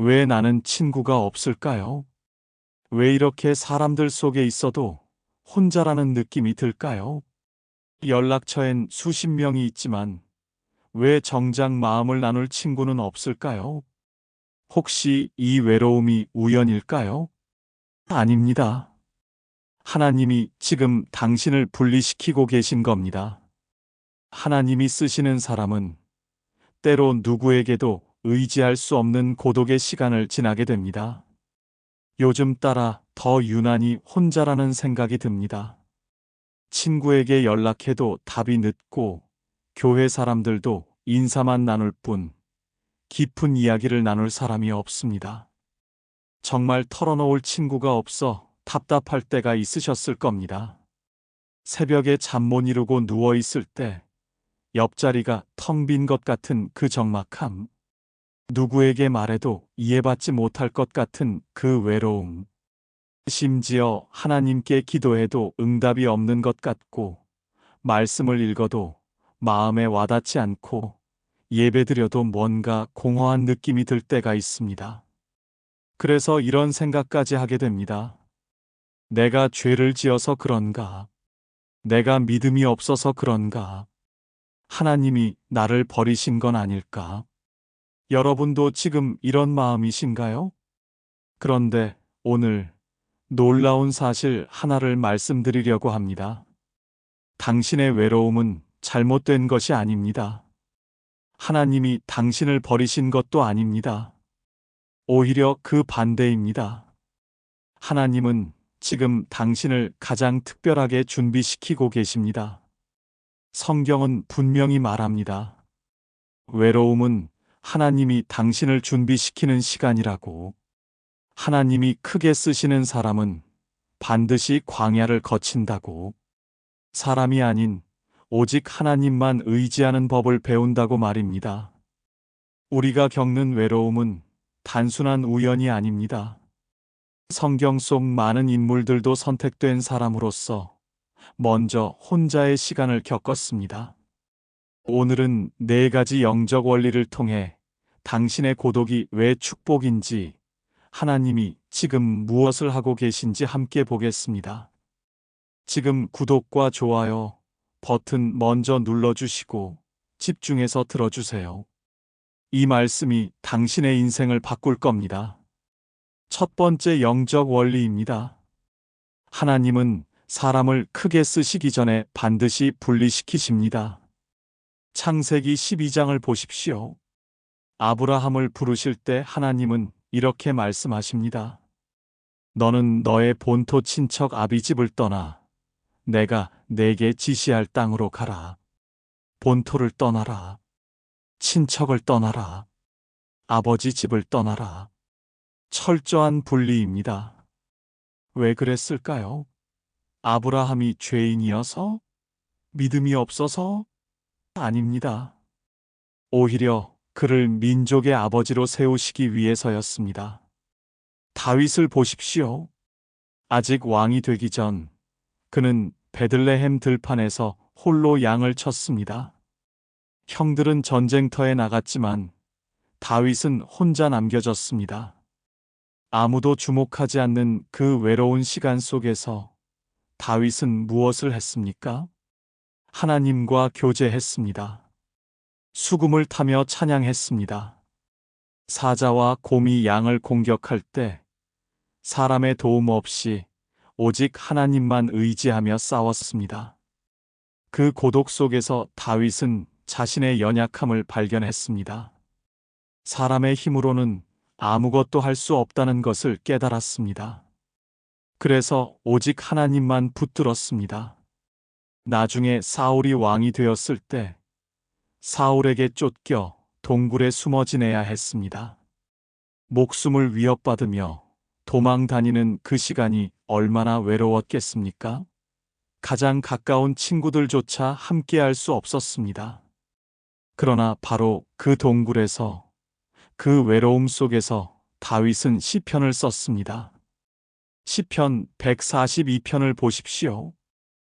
왜 나는 친구가 없을까요? 왜 이렇게 사람들 속에 있어도 혼자라는 느낌이 들까요? 연락처엔 수십 명이 있지만 왜 정작 마음을 나눌 친구는 없을까요? 혹시 이 외로움이 우연일까요? 아닙니다. 하나님이 지금 당신을 분리시키고 계신 겁니다. 하나님이 쓰시는 사람은 때로 누구에게도 의지할 수 없는 고독의 시간을 지나게 됩니다. 요즘 따라 더 유난히 혼자라는 생각이 듭니다. 친구에게 연락해도 답이 늦고 교회 사람들도 인사만 나눌 뿐 깊은 이야기를 나눌 사람이 없습니다. 정말 털어놓을 친구가 없어 답답할 때가 있으셨을 겁니다. 새벽에 잠 못 이루고 누워 있을 때 옆자리가 텅 빈 것 같은 그 적막함. 누구에게 말해도 이해받지 못할 것 같은 그 외로움. 심지어 하나님께 기도해도 응답이 없는 것 같고, 말씀을 읽어도 마음에 와닿지 않고, 예배드려도 뭔가 공허한 느낌이 들 때가 있습니다. 그래서 이런 생각까지 하게 됩니다. 내가 죄를 지어서 그런가? 내가 믿음이 없어서 그런가? 하나님이 나를 버리신 건 아닐까? 여러분도 지금 이런 마음이신가요? 그런데 오늘 놀라운 사실 하나를 말씀드리려고 합니다. 당신의 외로움은 잘못된 것이 아닙니다. 하나님이 당신을 버리신 것도 아닙니다. 오히려 그 반대입니다. 하나님은 지금 당신을 가장 특별하게 준비시키고 계십니다. 성경은 분명히 말합니다. 외로움은 하나님이 당신을 준비시키는 시간이라고. 하나님이 크게 쓰시는 사람은 반드시 광야를 거친다고. 사람이 아닌 오직 하나님만 의지하는 법을 배운다고 말입니다. 우리가 겪는 외로움은 단순한 우연이 아닙니다. 성경 속 많은 인물들도 선택된 사람으로서 먼저 혼자의 시간을 겪었습니다. 오늘은 네 가지 영적 원리를 통해 당신의 고독이 왜 축복인지 하나님이 지금 무엇을 하고 계신지 함께 보겠습니다. 지금 구독과 좋아요 버튼 먼저 눌러주시고 집중해서 들어주세요. 이 말씀이 당신의 인생을 바꿀 겁니다. 첫 번째 영적 원리입니다. 하나님은 사람을 크게 쓰시기 전에 반드시 분리시키십니다. 창세기 12장을 보십시오. 아브라함을 부르실 때 하나님은 이렇게 말씀하십니다. 너는 너의 본토 친척 아비집을 떠나 내가 내게 지시할 땅으로 가라. 본토를 떠나라. 친척을 떠나라. 아버지 집을 떠나라. 철저한 분리입니다. 왜 그랬을까요? 아브라함이 죄인이어서? 믿음이 없어서? 아닙니다. 오히려 그를 민족의 아버지로 세우시기 위해서였습니다. 다윗을 보십시오. 아직 왕이 되기 전 그는 베들레헴 들판에서 홀로 양을 쳤습니다. 형들은 전쟁터에 나갔지만 다윗은 혼자 남겨졌습니다. 아무도 주목하지 않는 그 외로운 시간 속에서 다윗은 무엇을 했습니까? 하나님과 교제했습니다. 수금을 타며 찬양했습니다. 사자와 곰이 양을 공격할 때 사람의 도움 없이 오직 하나님만 의지하며 싸웠습니다. 그 고독 속에서 다윗은 자신의 연약함을 발견했습니다. 사람의 힘으로는 아무것도 할 수 없다는 것을 깨달았습니다. 그래서 오직 하나님만 붙들었습니다. 나중에 사울이 왕이 되었을 때 사울에게 쫓겨 동굴에 숨어 지내야 했습니다. 목숨을 위협받으며 도망 다니는 그 시간이 얼마나 외로웠겠습니까? 가장 가까운 친구들조차 함께할 수 없었습니다. 그러나 바로 그 동굴에서 그 외로움 속에서 다윗은 시편을 썼습니다. 시편 142편을 보십시오.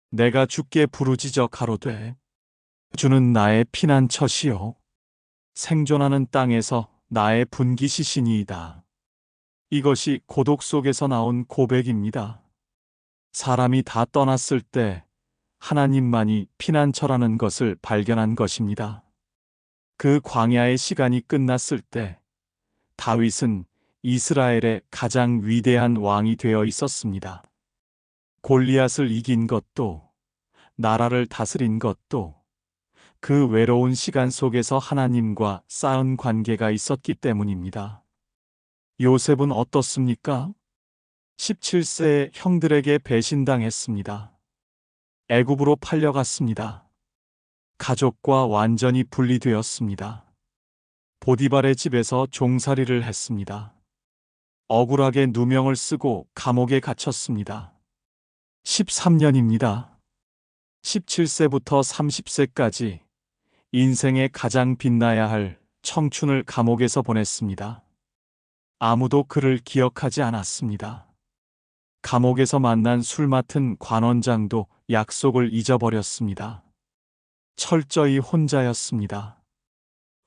내가 주께 부르짖어 가로되 주는 나의 피난처시요 생존하는 땅에서 나의 분기시신이이다. 이것이 고독 속에서 나온 고백입니다. 사람이 다 떠났을 때 하나님만이 피난처라는 것을 발견한 것입니다. 그 광야의 시간이 끝났을 때 다윗은 이스라엘의 가장 위대한 왕이 되어 있었습니다. 골리앗을 이긴 것도 나라를 다스린 것도 그 외로운 시간 속에서 하나님과 쌓은 관계가 있었기 때문입니다. 요셉은 어떻습니까? 17세에 형들에게 배신당했습니다. 애굽으로 팔려갔습니다. 가족과 완전히 분리되었습니다. 보디발의 집에서 종살이를 했습니다. 억울하게 누명을 쓰고 감옥에 갇혔습니다. 13년입니다. 17세부터 30세까지 인생의 가장 빛나야 할 청춘을 감옥에서 보냈습니다. 아무도 그를 기억하지 않았습니다. 감옥에서 만난 술 맡은 관원장도 약속을 잊어버렸습니다. 철저히 혼자였습니다.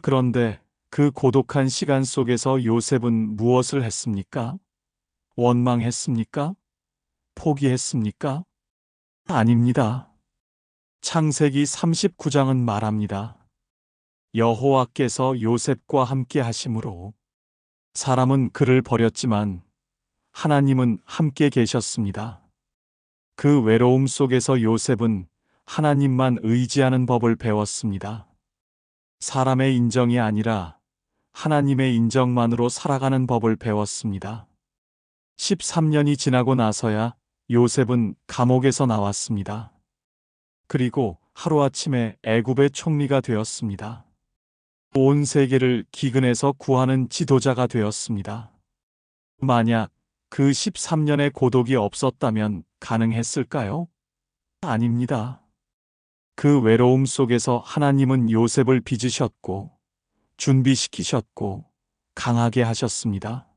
그런데 그 고독한 시간 속에서 요셉은 무엇을 했습니까? 원망했습니까? 포기했습니까? 아닙니다. 창세기 39장은 말합니다. 여호와께서 요셉과 함께 하심으로 사람은 그를 버렸지만 하나님은 함께 계셨습니다. 그 외로움 속에서 요셉은 하나님만 의지하는 법을 배웠습니다. 사람의 인정이 아니라 하나님의 인정만으로 살아가는 법을 배웠습니다. 13년이 지나고 나서야 요셉은 감옥에서 나왔습니다. 그리고 하루아침에 애굽의 총리가 되었습니다. 온 세계를 기근에서 구하는 지도자가 되었습니다. 만약 그 13년의 고독이 없었다면 가능했을까요? 아닙니다. 그 외로움 속에서 하나님은 요셉을 빚으셨고, 준비시키셨고, 강하게 하셨습니다.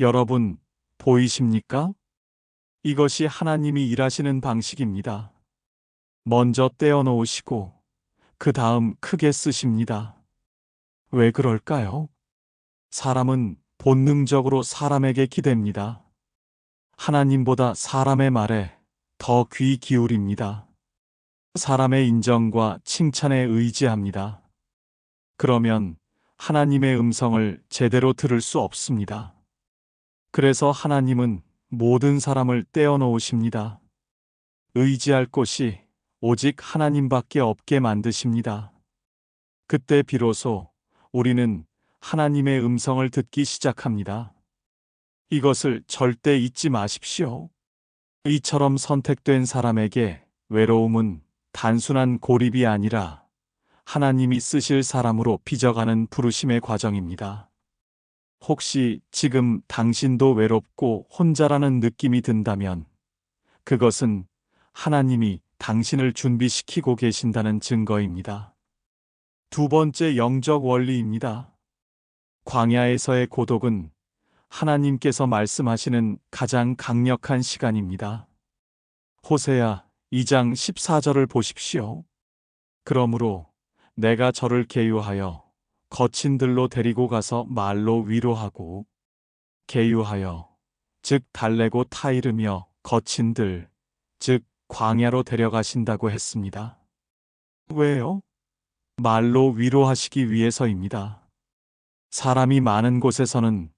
여러분, 보이십니까? 이것이 하나님이 일하시는 방식입니다. 먼저 떼어놓으시고, 그 다음 크게 쓰십니다. 왜 그럴까요? 사람은 본능적으로 사람에게 기댑니다. 하나님보다 사람의 말에 더 귀 기울입니다. 사람의 인정과 칭찬에 의지합니다. 그러면 하나님의 음성을 제대로 들을 수 없습니다. 그래서 하나님은 모든 사람을 떼어놓으십니다. 의지할 곳이 오직 하나님밖에 없게 만드십니다. 그때 비로소 우리는 하나님의 음성을 듣기 시작합니다. 이것을 절대 잊지 마십시오. 이처럼 선택된 사람에게 외로움은 단순한 고립이 아니라 하나님이 쓰실 사람으로 빚어가는 부르심의 과정입니다. 혹시 지금 당신도 외롭고 혼자라는 느낌이 든다면 그것은 하나님이 당신을 준비시키고 계신다는 증거입니다. 두 번째 영적 원리입니다. 광야에서의 고독은 하나님께서 말씀하시는 가장 강력한 시간입니다. 호세야 2장 14절을 보십시오. 그러므로 내가 저를 계유하여 거친 들로 데리고 가서 말로 위로하고 계유하여 즉 달래고 타이르며 거친 들, 즉 광야로 데려가신다고 했습니다. 왜요? 말로 위로하시기 위해서입니다. 사람이 많은 곳에서는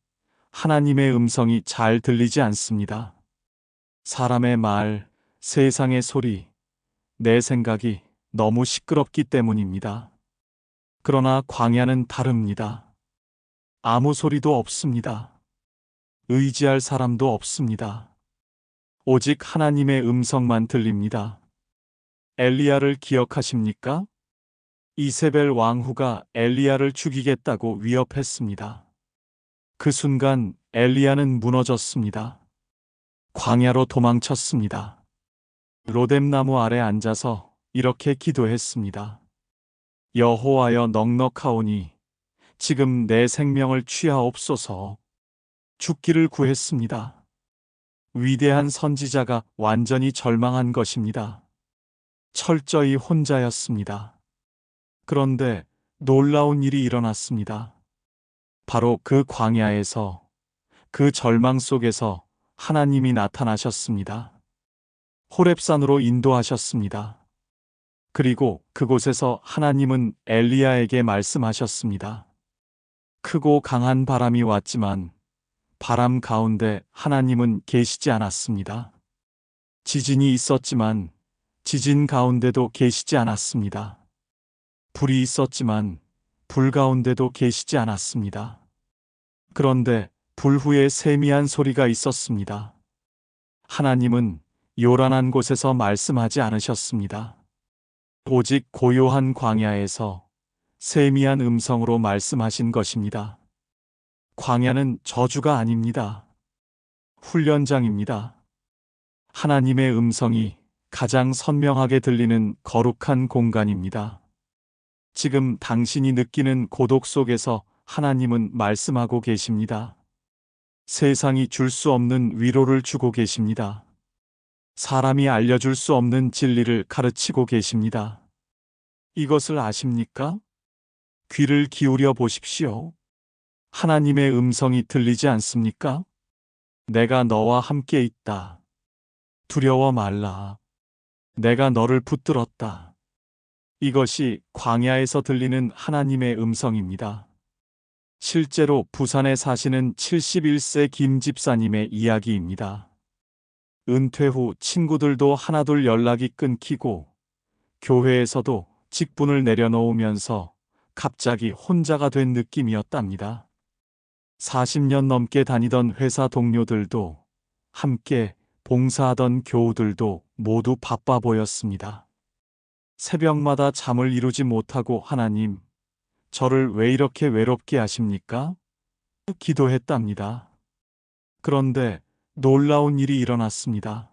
하나님의 음성이 잘 들리지 않습니다. 사람의 말, 세상의 소리, 내 생각이 너무 시끄럽기 때문입니다. 그러나 광야는 다릅니다. 아무 소리도 없습니다. 의지할 사람도 없습니다. 오직 하나님의 음성만 들립니다. 엘리야를 기억하십니까? 이세벨 왕후가 엘리야를 죽이겠다고 위협했습니다. 그 순간 엘리야는 무너졌습니다. 광야로 도망쳤습니다. 로뎀나무 아래 앉아서 이렇게 기도했습니다. 여호와여 넉넉하오니 지금 내 생명을 취하옵소서 죽기를 구했습니다. 위대한 선지자가 완전히 절망한 것입니다. 철저히 혼자였습니다. 그런데 놀라운 일이 일어났습니다. 바로 그 광야에서 그 절망 속에서 하나님이 나타나셨습니다. 호렙산으로 인도하셨습니다. 그리고 그곳에서 하나님은 엘리야에게 말씀하셨습니다. 크고 강한 바람이 왔지만 바람 가운데 하나님은 계시지 않았습니다. 지진이 있었지만 지진 가운데도 계시지 않았습니다. 불이 있었지만 불 가운데도 계시지 않았습니다. 그런데 불 후에 세미한 소리가 있었습니다. 하나님은 요란한 곳에서 말씀하지 않으셨습니다. 오직 고요한 광야에서 세미한 음성으로 말씀하신 것입니다. 광야는 저주가 아닙니다. 훈련장입니다. 하나님의 음성이 가장 선명하게 들리는 거룩한 공간입니다. 지금 당신이 느끼는 고독 속에서 하나님은 말씀하고 계십니다. 세상이 줄 수 없는 위로를 주고 계십니다. 사람이 알려줄 수 없는 진리를 가르치고 계십니다. 이것을 아십니까? 귀를 기울여 보십시오. 하나님의 음성이 들리지 않습니까? 내가 너와 함께 있다. 두려워 말라. 내가 너를 붙들었다. 이것이 광야에서 들리는 하나님의 음성입니다. 실제로 부산에 사시는 71세 김 집사님의 이야기입니다. 은퇴 후 친구들도 하나둘 연락이 끊기고 교회에서도 직분을 내려놓으면서 갑자기 혼자가 된 느낌이었답니다. 40년 넘게 다니던 회사 동료들도 함께 봉사하던 교우들도 모두 바빠 보였습니다. 새벽마다 잠을 이루지 못하고 하나님, 저를 왜 이렇게 외롭게 하십니까? 기도했답니다. 그런데 놀라운 일이 일어났습니다.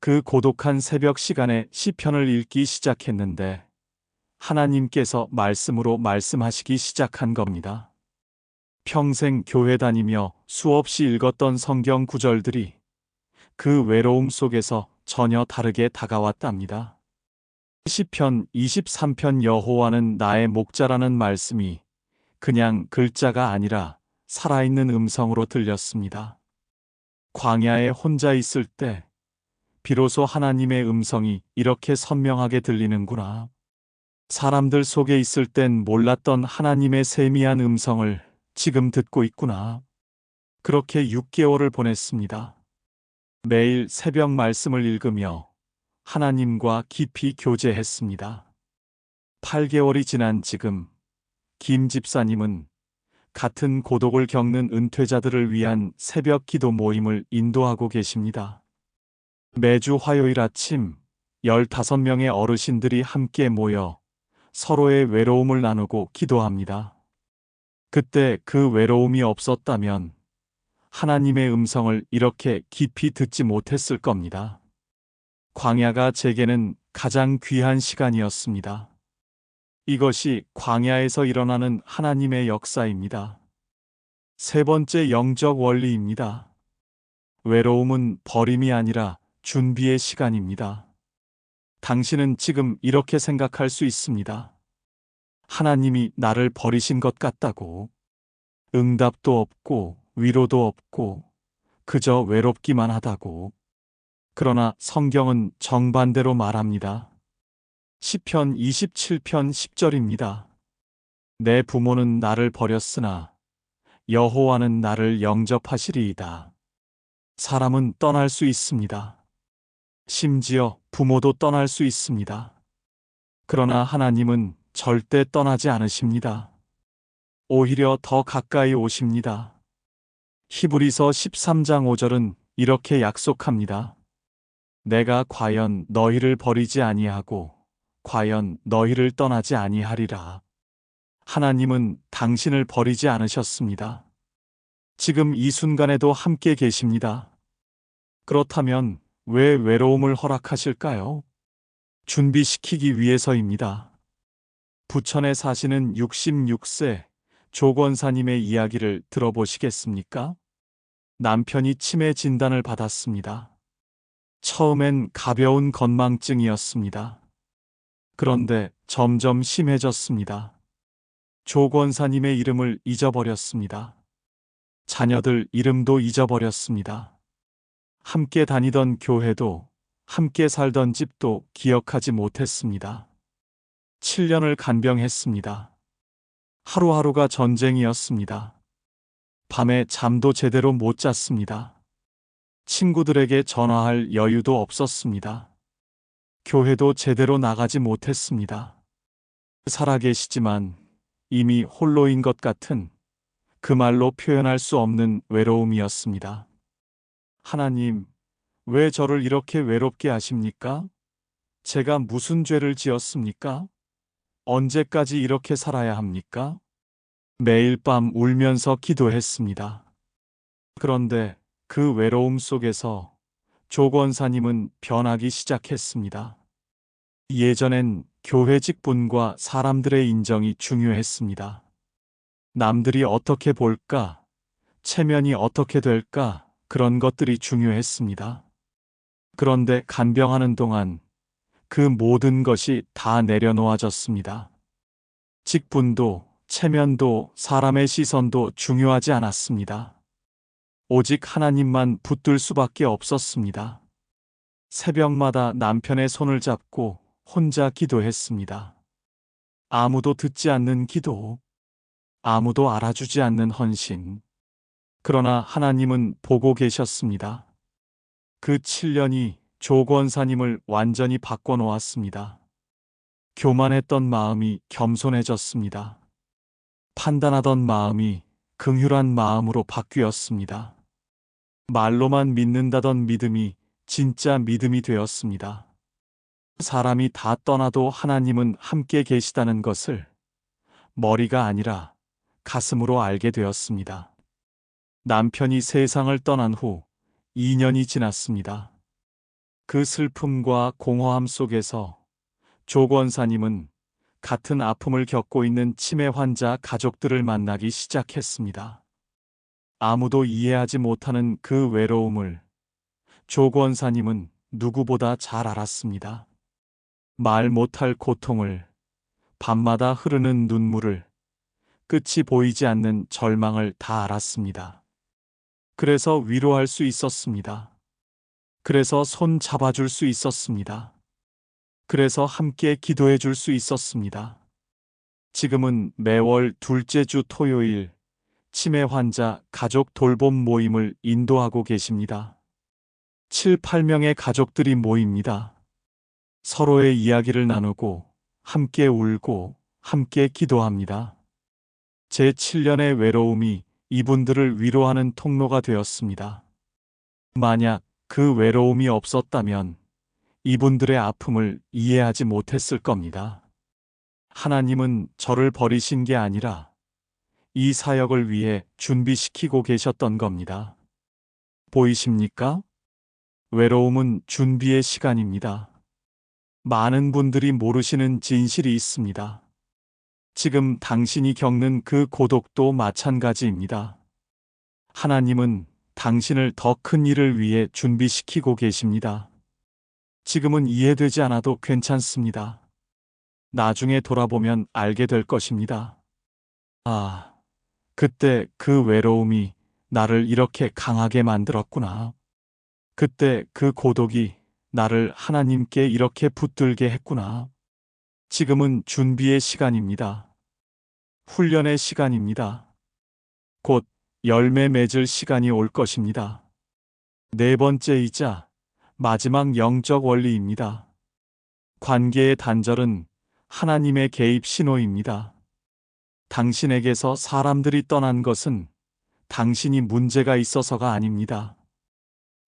그 고독한 새벽 시간에 시편을 읽기 시작했는데 하나님께서 말씀으로 말씀하시기 시작한 겁니다. 평생 교회 다니며 수없이 읽었던 성경 구절들이 그 외로움 속에서 전혀 다르게 다가왔답니다. 시편 23편 여호와는 나의 목자라는 말씀이 그냥 글자가 아니라 살아있는 음성으로 들렸습니다. 광야에 혼자 있을 때 비로소 하나님의 음성이 이렇게 선명하게 들리는구나. 사람들 속에 있을 땐 몰랐던 하나님의 세미한 음성을 지금 듣고 있구나. 그렇게 6개월을 보냈습니다. 매일 새벽 말씀을 읽으며 하나님과 깊이 교제했습니다. 8개월이 지난 지금 김 집사님은 같은 고독을 겪는 은퇴자들을 위한 새벽 기도 모임을 인도하고 계십니다. 매주 화요일 아침 15명의 어르신들이 함께 모여 서로의 외로움을 나누고 기도합니다. 그때 그 외로움이 없었다면 하나님의 음성을 이렇게 깊이 듣지 못했을 겁니다. 광야가 제게는 가장 귀한 시간이었습니다. 이것이 광야에서 일어나는 하나님의 역사입니다. 세 번째 영적 원리입니다. 외로움은 버림이 아니라 준비의 시간입니다. 당신은 지금 이렇게 생각할 수 있습니다. 하나님이 나를 버리신 것 같다고. 응답도 없고 위로도 없고 그저 외롭기만 하다고. 그러나 성경은 정반대로 말합니다. 시편 27편 10절입니다. 내 부모는 나를 버렸으나 여호와는 나를 영접하시리이다. 사람은 떠날 수 있습니다. 심지어 부모도 떠날 수 있습니다. 그러나 하나님은 절대 떠나지 않으십니다. 오히려 더 가까이 오십니다. 히브리서 13장 5절은 이렇게 약속합니다. 내가 과연 너희를 버리지 아니하고 과연 너희를 떠나지 아니하리라. 하나님은 당신을 버리지 않으셨습니다. 지금 이 순간에도 함께 계십니다. 그렇다면 왜 외로움을 허락하실까요? 준비시키기 위해서입니다. 부천에 사시는 66세 조권사님의 이야기를 들어보시겠습니까? 남편이 치매 진단을 받았습니다. 처음엔 가벼운 건망증이었습니다. 그런데 점점 심해졌습니다. 조 권사님의 이름을 잊어버렸습니다. 자녀들 이름도 잊어버렸습니다. 함께 다니던 교회도 함께 살던 집도 기억하지 못했습니다. 7년을 간병했습니다. 하루하루가 전쟁이었습니다. 밤에 잠도 제대로 못 잤습니다. 친구들에게 전화할 여유도 없었습니다. 교회도 제대로 나가지 못했습니다. 살아계시지만 이미 홀로인 것 같은 그 말로 표현할 수 없는 외로움이었습니다. 하나님, 왜 저를 이렇게 외롭게 하십니까? 제가 무슨 죄를 지었습니까? 언제까지 이렇게 살아야 합니까? 매일 밤 울면서 기도했습니다. 그런데 그 외로움 속에서 조 권사님은 변하기 시작했습니다. 예전엔 교회 직분과 사람들의 인정이 중요했습니다. 남들이 어떻게 볼까, 체면이 어떻게 될까, 그런 것들이 중요했습니다. 그런데 간병하는 동안 그 모든 것이 다 내려놓아졌습니다. 직분도, 체면도, 사람의 시선도 중요하지 않았습니다. 오직 하나님만 붙들 수밖에 없었습니다. 새벽마다 남편의 손을 잡고 혼자 기도했습니다. 아무도 듣지 않는 기도, 아무도 알아주지 않는 헌신. 그러나 하나님은 보고 계셨습니다. 그 7년이 조 권사님을 완전히 바꿔놓았습니다. 교만했던 마음이 겸손해졌습니다. 판단하던 마음이 긍휼한 마음으로 바뀌었습니다. 말로만 믿는다던 믿음이 진짜 믿음이 되었습니다. 사람이 다 떠나도 하나님은 함께 계시다는 것을 머리가 아니라 가슴으로 알게 되었습니다. 남편이 세상을 떠난 후 2년이 지났습니다. 그 슬픔과 공허함 속에서 조 권사님은 같은 아픔을 겪고 있는 치매 환자 가족들을 만나기 시작했습니다. 아무도 이해하지 못하는 그 외로움을 조 권사님은 누구보다 잘 알았습니다. 말 못할 고통을, 밤마다 흐르는 눈물을, 끝이 보이지 않는 절망을 다 알았습니다. 그래서 위로할 수 있었습니다. 그래서 손 잡아줄 수 있었습니다. 그래서 함께 기도해 줄 수 있었습니다. 지금은 매월 둘째 주 토요일 치매 환자 가족 돌봄 모임을 인도하고 계십니다. 7, 8명의 가족들이 모입니다. 서로의 이야기를 나누고 함께 울고 함께 기도합니다. 제 7년의 외로움이 이분들을 위로하는 통로가 되었습니다. 만약 그 외로움이 없었다면 이분들의 아픔을 이해하지 못했을 겁니다. 하나님은 저를 버리신 게 아니라 이 사역을 위해 준비시키고 계셨던 겁니다. 보이십니까? 외로움은 준비의 시간입니다. 많은 분들이 모르시는 진실이 있습니다. 지금 당신이 겪는 그 고독도 마찬가지입니다. 하나님은 당신을 더 큰 일을 위해 준비시키고 계십니다. 지금은 이해되지 않아도 괜찮습니다. 나중에 돌아보면 알게 될 것입니다. 아, 그때 그 외로움이 나를 이렇게 강하게 만들었구나. 그때 그 고독이 나를 하나님께 이렇게 붙들게 했구나. 지금은 준비의 시간입니다. 훈련의 시간입니다. 곧 열매 맺을 시간이 올 것입니다. 네 번째이자 마지막 영적 원리입니다. 관계의 단절은 하나님의 개입 신호입니다. 당신에게서 사람들이 떠난 것은 당신이 문제가 있어서가 아닙니다.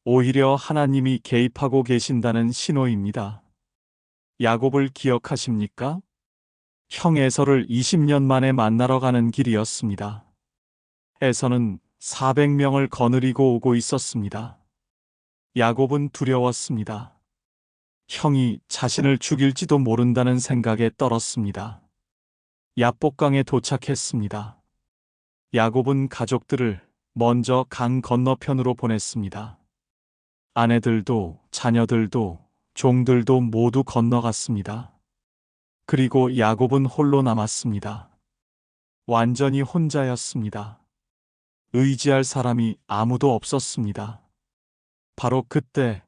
오히려 하나님이 개입하고 계신다는 신호입니다. 야곱을 기억하십니까? 형 에서를 20년 만에 만나러 가는 길이었습니다. 에서는 400명을 거느리고 오고 있었습니다. 야곱은 두려웠습니다. 형이 자신을 죽일지도 모른다는 생각에 떨었습니다. 야복강에 도착했습니다. 야곱은 가족들을 먼저 강 건너편으로 보냈습니다. 아내들도 자녀들도 종들도 모두 건너갔습니다. 그리고 야곱은 홀로 남았습니다. 완전히 혼자였습니다. 의지할 사람이 아무도 없었습니다. 바로 그때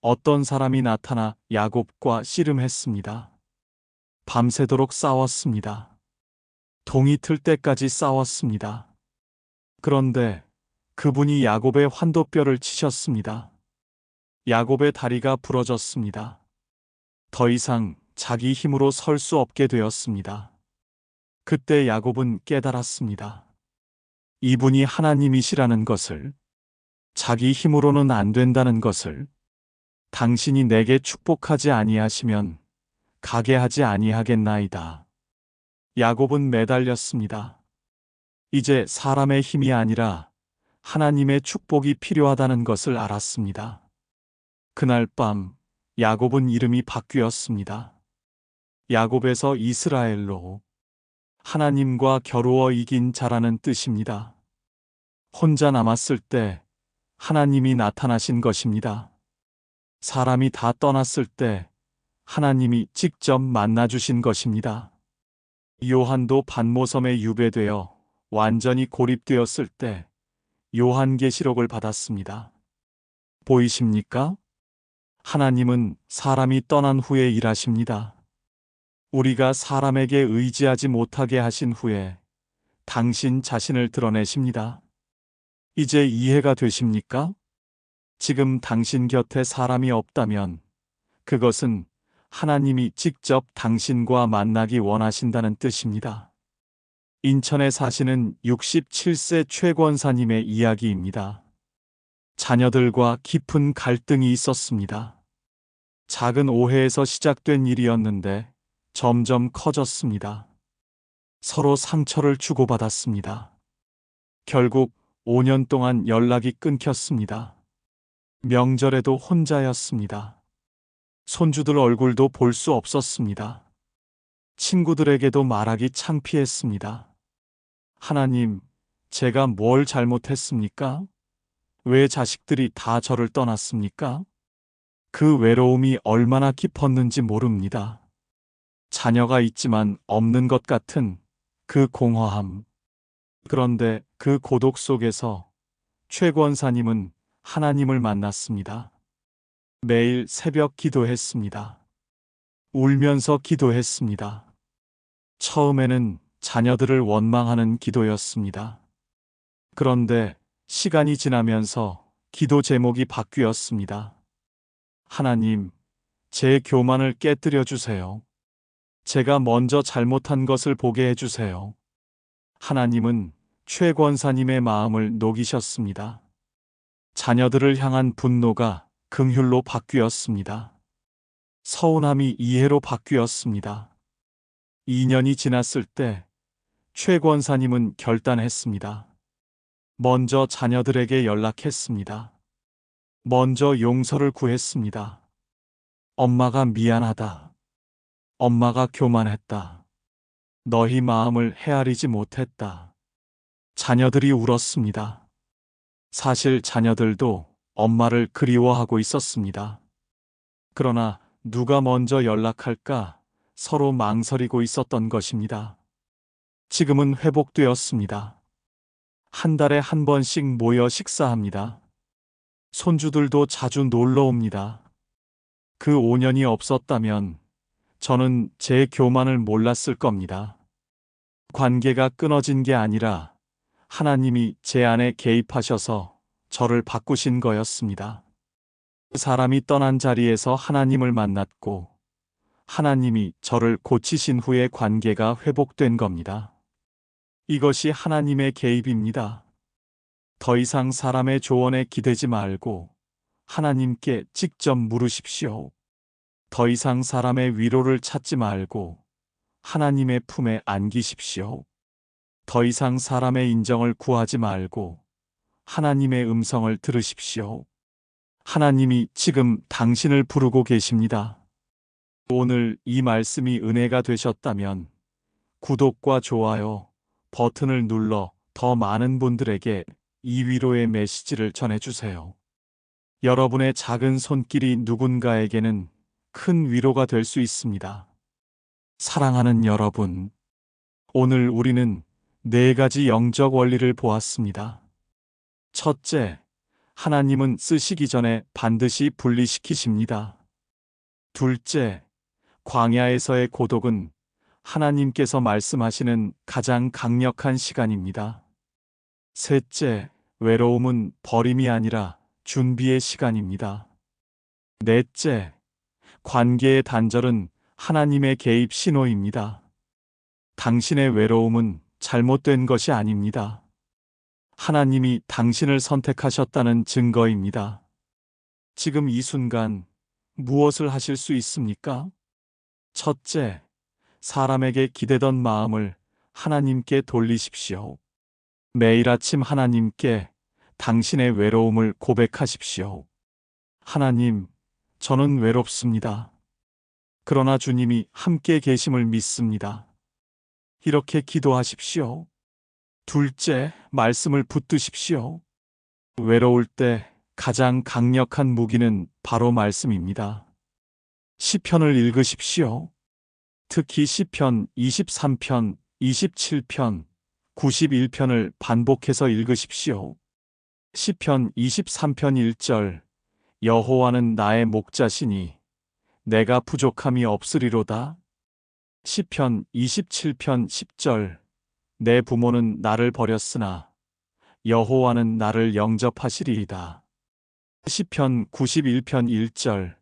어떤 사람이 나타나 야곱과 씨름했습니다. 밤새도록 싸웠습니다. 동이 틀 때까지 싸웠습니다. 그런데 그분이 야곱의 환도뼈를 치셨습니다. 야곱의 다리가 부러졌습니다. 더 이상 자기 힘으로 설 수 없게 되었습니다. 그때 야곱은 깨달았습니다. 이분이 하나님이시라는 것을, 자기 힘으로는 안 된다는 것을, 당신이 내게 축복하지 아니하시면 가게 하지 아니하겠나이다. 야곱은 매달렸습니다. 이제 사람의 힘이 아니라 하나님의 축복이 필요하다는 것을 알았습니다. 그날 밤 야곱은 이름이 바뀌었습니다. 야곱에서 이스라엘로 하나님과 겨루어 이긴 자라는 뜻입니다. 혼자 남았을 때 하나님이 나타나신 것입니다. 사람이 다 떠났을 때 하나님이 직접 만나 주신 것입니다. 요한도 반모섬에 유배되어 완전히 고립되었을 때 요한계시록을 받았습니다. 보이십니까? 하나님은 사람이 떠난 후에 일하십니다. 우리가 사람에게 의지하지 못하게 하신 후에 당신 자신을 드러내십니다. 이제 이해가 되십니까? 지금 당신 곁에 사람이 없다면 그것은 하나님이 직접 당신과 만나기 원하신다는 뜻입니다. 인천에 사시는 67세 최권사님의 이야기입니다. 자녀들과 깊은 갈등이 있었습니다. 작은 오해에서 시작된 일이었는데 점점 커졌습니다. 서로 상처를 주고받았습니다. 결국 5년 동안 연락이 끊겼습니다. 명절에도 혼자였습니다. 손주들 얼굴도 볼 수 없었습니다. 친구들에게도 말하기 창피했습니다. 하나님, 제가 뭘 잘못했습니까? 왜 자식들이 다 저를 떠났습니까? 그 외로움이 얼마나 깊었는지 모릅니다. 자녀가 있지만 없는 것 같은 그 공허함. 그런데 그 고독 속에서 최권사님은 하나님을 만났습니다. 매일 새벽 기도했습니다. 울면서 기도했습니다. 처음에는 자녀들을 원망하는 기도였습니다. 그런데 시간이 지나면서 기도 제목이 바뀌었습니다. 하나님, 제 교만을 깨뜨려 주세요. 제가 먼저 잘못한 것을 보게 해주세요. 하나님은 최 권사님의 마음을 녹이셨습니다. 자녀들을 향한 분노가 긍휼로 바뀌었습니다. 서운함이 이해로 바뀌었습니다. 2년이 지났을 때 최 권사님은 결단했습니다. 먼저 자녀들에게 연락했습니다. 먼저 용서를 구했습니다. 엄마가 미안하다. 엄마가 교만했다. 너희 마음을 헤아리지 못했다. 자녀들이 울었습니다. 사실 자녀들도 엄마를 그리워하고 있었습니다. 그러나 누가 먼저 연락할까 서로 망설이고 있었던 것입니다. 지금은 회복되었습니다. 한 달에 한 번씩 모여 식사합니다. 손주들도 자주 놀러 옵니다. 그 5년이 없었다면 저는 제 교만을 몰랐을 겁니다. 관계가 끊어진 게 아니라 하나님이 제 안에 개입하셔서 저를 바꾸신 거였습니다. 그 사람이 떠난 자리에서 하나님을 만났고 하나님이 저를 고치신 후에 관계가 회복된 겁니다. 이것이 하나님의 개입입니다. 더 이상 사람의 조언에 기대지 말고 하나님께 직접 물으십시오. 더 이상 사람의 위로를 찾지 말고 하나님의 품에 안기십시오. 더 이상 사람의 인정을 구하지 말고 하나님의 음성을 들으십시오. 하나님이 지금 당신을 부르고 계십니다. 오늘 이 말씀이 은혜가 되셨다면 구독과 좋아요 버튼을 눌러 더 많은 분들에게 이 위로의 메시지를 전해주세요. 여러분의 작은 손길이 누군가에게는 큰 위로가 될 수 있습니다. 사랑하는 여러분, 오늘 우리는 네 가지 영적 원리를 보았습니다. 첫째, 하나님은 쓰시기 전에 반드시 분리시키십니다. 둘째, 광야에서의 고독은 하나님께서 말씀하시는 가장 강력한 시간입니다. 셋째, 외로움은 버림이 아니라 준비의 시간입니다. 넷째, 관계의 단절은 하나님의 개입 신호입니다. 당신의 외로움은 잘못된 것이 아닙니다. 하나님이 당신을 선택하셨다는 증거입니다. 지금 이 순간 무엇을 하실 수 있습니까? 첫째, 사람에게 기대던 마음을 하나님께 돌리십시오. 매일 아침 하나님께 당신의 외로움을 고백하십시오. 하나님, 저는 외롭습니다. 그러나 주님이 함께 계심을 믿습니다. 이렇게 기도하십시오. 둘째, 말씀을 붙드십시오. 외로울 때 가장 강력한 무기는 바로 말씀입니다. 시편을 읽으십시오. 특히 시편 23편, 27편, 91편을 반복해서 읽으십시오. 시편 23편 1절 여호와는 나의 목자시니 내가 부족함이 없으리로다. 시편 27편 10절 내 부모는 나를 버렸으나 여호와는 나를 영접하시리이다. 시편 91편 1절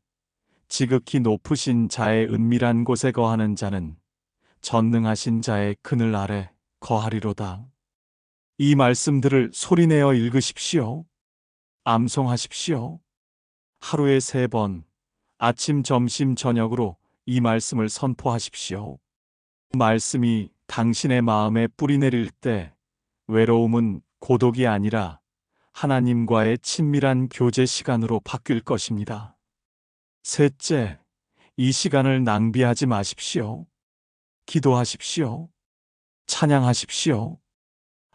지극히 높으신 자의 은밀한 곳에 거하는 자는 전능하신 자의 그늘 아래 거하리로다. 이 말씀들을 소리내어 읽으십시오. 암송하십시오. 하루에 세 번, 아침, 점심, 저녁으로 이 말씀을 선포하십시오. 말씀이 당신의 마음에 뿌리내릴 때 외로움은 고독이 아니라 하나님과의 친밀한 교제 시간으로 바뀔 것입니다. 셋째, 이 시간을 낭비하지 마십시오. 기도하십시오. 찬양하십시오.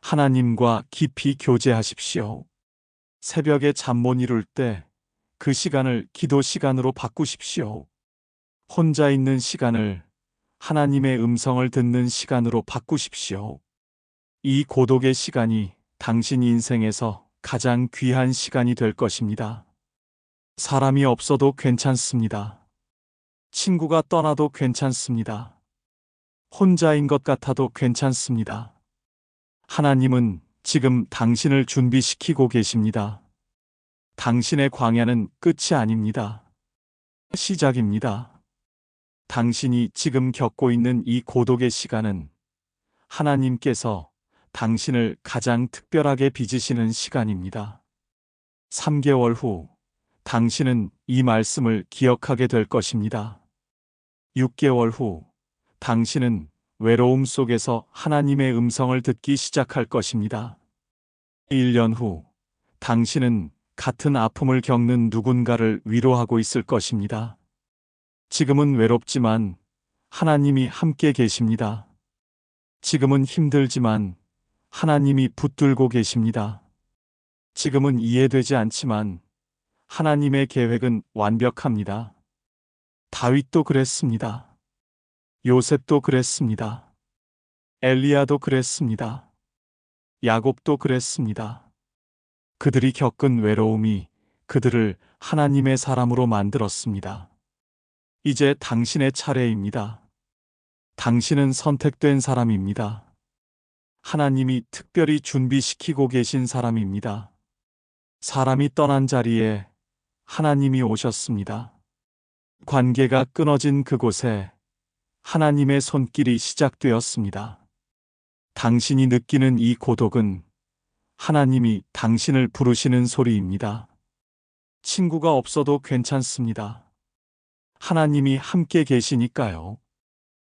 하나님과 깊이 교제하십시오. 새벽에 잠 못 이룰 때 그 시간을 기도 시간으로 바꾸십시오. 혼자 있는 시간을 하나님의 음성을 듣는 시간으로 바꾸십시오. 이 고독의 시간이 당신 인생에서 가장 귀한 시간이 될 것입니다. 사람이 없어도 괜찮습니다. 친구가 떠나도 괜찮습니다. 혼자인 것 같아도 괜찮습니다. 하나님은 지금 당신을 준비시키고 계십니다. 당신의 광야는 끝이 아닙니다. 시작입니다. 당신이 지금 겪고 있는 이 고독의 시간은 하나님께서 당신을 가장 특별하게 빚으시는 시간입니다. 3개월 후 당신은 이 말씀을 기억하게 될 것입니다. 6개월 후 당신은 외로움 속에서 하나님의 음성을 듣기 시작할 것입니다. 1년 후 당신은 같은 아픔을 겪는 누군가를 위로하고 있을 것입니다. 지금은 외롭지만 하나님이 함께 계십니다. 지금은 힘들지만 하나님이 붙들고 계십니다. 지금은 이해되지 않지만 하나님의 계획은 완벽합니다. 다윗도 그랬습니다. 요셉도 그랬습니다. 엘리야도 그랬습니다. 야곱도 그랬습니다. 그들이 겪은 외로움이 그들을 하나님의 사람으로 만들었습니다. 이제 당신의 차례입니다. 당신은 선택된 사람입니다. 하나님이 특별히 준비시키고 계신 사람입니다. 사람이 떠난 자리에 하나님이 오셨습니다. 관계가 끊어진 그곳에 하나님의 손길이 시작되었습니다. 당신이 느끼는 이 고독은 하나님이 당신을 부르시는 소리입니다. 친구가 없어도 괜찮습니다. 하나님이 함께 계시니까요.